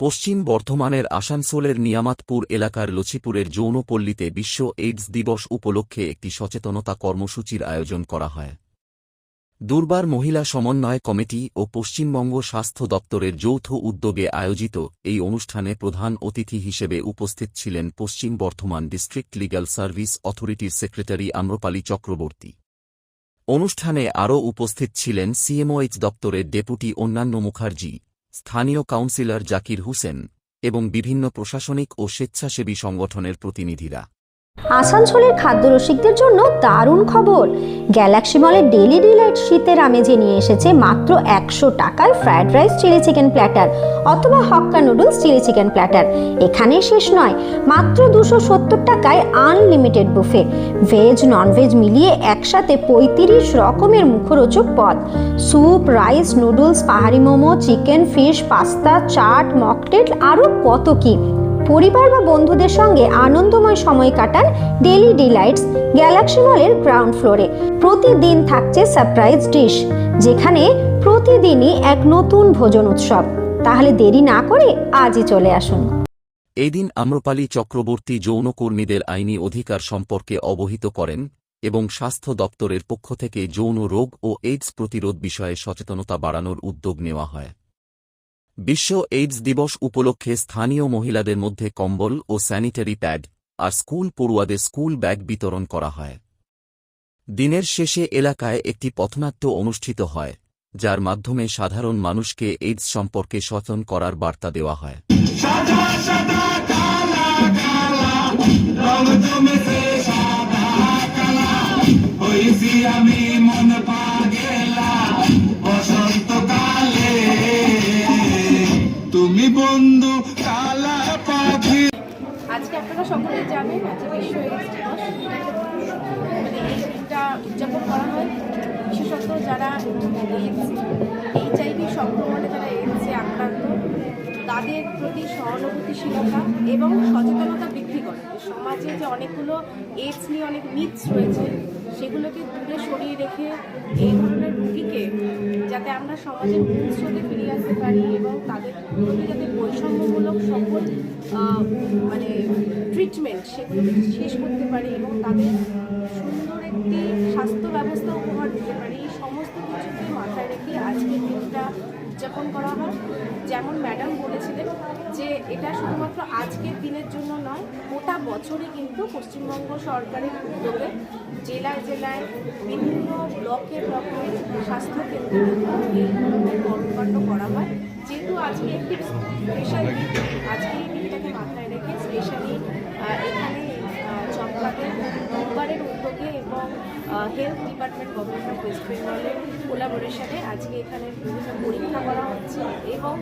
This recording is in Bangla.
পশ্চিম বর্ধমানের আসানসোলের নিয়ামাতপুর এলাকার লছিপুরের যৌনপল্লীতে বিশ্ব এইডস দিবস উপলক্ষে একটি সচেতনতা কর্মসূচির আয়োজন করা হয়। দুর্বার মহিলা সমন্বয় কমিটি ও পশ্চিমবঙ্গ স্বাস্থ্য দপ্তরের যৌথ উদ্যোগে আয়োজিত এই অনুষ্ঠানে প্রধান অতিথি হিসেবে উপস্থিত ছিলেন পশ্চিম বর্ধমান ডিস্ট্রিক্ট লিগ্যাল সার্ভিস অথরিটির সেক্রেটারি আম্রপালি চক্রবর্তী। অনুষ্ঠানে আরও উপস্থিত ছিলেন সিএমওএইচ দপ্তরের ডেপুটি অন্যান্য মুখার্জি স্থানীয় কাউন্সিলর জাকির হুসেন এবং বিভিন্ন প্রশাসনিক ও স্বেচ্ছাসেবী সংগঠনের প্রতিনিধিরা। আসানসোলের খাদ্যরসিকদের জন্য দারুণ খবর। গ্যালাক্সি মলের ডেলি ডিলাইট শীতের আমেজে নিয়ে এসেছে মাত্র একশো টাকায় fried rice chilli chicken platter অথবা Hakka noodles chilli chicken platter. এখানে শেষ নয়, মাত্র দুশো সত্তর টাকায় আনলিমিটেড বুফে। ভেজ, ননভেজ মিলিয়ে একসাথে পঁয়ত্রিশ রকমের মুখরোচক পদ। স্যুপ, রাইস, নুডলস, পাহাড়ি momo, chicken, fish, pasta, chaat, mocktail আরও কত কী। পরিবার বা বন্ধুদের সঙ্গে আনন্দময় সময় কাটান ডেলি ডিলাইটস গ্যালাক্সি মলের গ্রাউন্ড ফ্লোরে প্রতিদিন থাকছে সারপ্রাইজ ডিশ যেখানে প্রতিদিনই এক নতুন ভোজন উৎসব। তাহলে দেরি না করে আজই চলে আসুন। এদিন আম্রপালি চক্রবর্তী যৌনকর্মীদের আইনি অধিকার সম্পর্কে অবহিত করেন এবং স্বাস্থ্য দপ্তরের পক্ষ থেকে যৌন রোগ ও এইডস প্রতিরোধ বিষয়ে সচেতনতা বাড়ানোর উদ্যোগ নেওয়া হয়। বিশ্ব এইডস দিবস উপলক্ষে স্থানীয় মহিলাদের মধ্যে কম্বল ও স্যানিটারি প্যাড আর স্কুল পড়ুয়াদের স্কুল ব্যাগ বিতরণ করা হয়। দিনের শেষে এলাকায় একটি পথনাট্য অনুষ্ঠিত হয়, যার মাধ্যমে সাধারণ মানুষকে এইডস সম্পর্কে সচেতন করার বার্তা দেওয়া হয়। আজকে আপনারা সকলে জানেন, আজকে বিশ্ব এইডস দিবস। এই দিনটা উদযাপন করা হয় বিশেষত যারা এইডস এইচআইভি সংক্রমণে যারা এইডসে আক্রান্ত, তাদের প্রতি সহানুভূতিশীলতা এবং সচেতনতা বৃদ্ধি করে। সমাজে যে অনেকগুলো এইডস নিয়ে অনেক মিথস রয়েছে, সেগুলোকে দূরে সরিয়ে রেখে এই ধরনের রুগীকে যাতে আমরা সমাজের স্রোতে ফিরিয়ে আসতে পারি এবং তাদের প্রতি যাতে বৈষম্যমূলক সকল মানে ট্রিটমেন্ট সেগুলো শেষ করতে পারি এবং তাদের সুন্দর একটি স্বাস্থ্য ব্যবস্থা উপহার দিতে পারি। এই সমস্ত কিছুকে মাথায় রেখে আজকের দিনটা উদযাপন করা হয়। যেমন ম্যাডাম বলেছিলেন যে এটা শুধুমাত্র আজকের দিনের জন্য নয়, গোটা বছরই কিন্তু পশ্চিমবঙ্গ সরকারের উদ্যোগে জেলায় জেলায় বিভিন্ন ব্লকে ব্লকে স্বাস্থ্য কেন্দ্রে কিন্তু এই কর্মকাণ্ড করা হয়। যেহেতু আজকে একটি স্পেশাল দিন আজকে এই দিনটাকে মাথায় রেখে স্পেশালি এখানে আহ, চম্পাকের রোববারের উদ্যোগে এবং হেলথ ডিপার্টমেন্ট গভর্নমেন্ট ওয়েস্ট বেঙ্গলের কোলাবোরেশনে আজকে এখানে বিভিন্ন পরীক্ষা করা হচ্ছে এবং